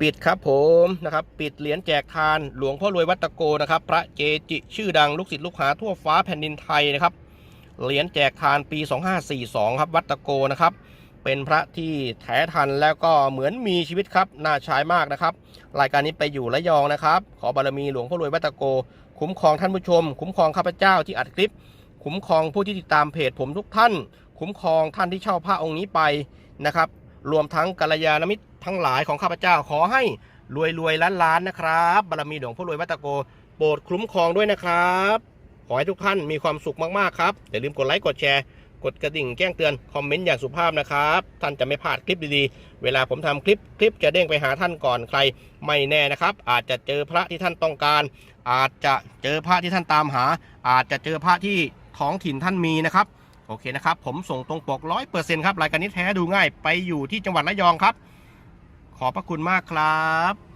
ปิดครับผมนะครับปิดเหรียญแจกทานหลวงพ่อรวยวัตโกนะครับ พระเกจิชื่อดังลูกศิษย์ลูกหาทั่วฟ้าแผ่นดินไทยนะครับเหรียญแจกทานปี 2542 ครับวัตโกนะครับ เป็นพระที่แท้ทันแล้วก็เหมือนมีชีวิตครับน่าใช้มากนะครับ รายการนี้ไปอยู่ระยองนะครับ ขอบารมีหลวงพ่อรวยวัตโก คุ้มครองท่านผู้ชม คุ้มครองข้าพเจ้าที่อัดคลิป คุ้มครองผู้ที่ติดตามเพจผมทุกท่าน คุ้มครองท่านที่เช่าพระองค์นี้ไปนะครับ รวมทั้งกัลยาณมิตรทั้งหลายของข้าพเจ้าขอให้รวยรวยล้านล้านๆนะครับบารมีหลวงพ่อรวยวัดตะโกโปรดคุ้มครองด้วยนะครับ ขอให้ทุกท่านมีความสุขมากๆครับอย่าลืมกดไลค์กดแชร์กดกระดิ่งแจ้งเตือนคอมเมนต์อย่างสุภาพนะครับ ท่านจะไม่พลาดคลิปดีๆ เวลาผมทำคลิปคลิปจะเด้งไปหาท่านก่อนใคร ไม่แน่นะครับ อาจจะเจอพระที่ท่านต้องการ อาจจะเจอพระที่ท่านตามหา อาจจะเจอพระที่ท้องถิ่นท่านมีนะครับ โอเคนะครับ ผมส่งตรงปกร้อยเปอร์เซ็นต์ครับ รายการนี้แท้ดูง่ายไปอยู่ที่จังหวัดระยองครับ ขอบพระคุณมากครับ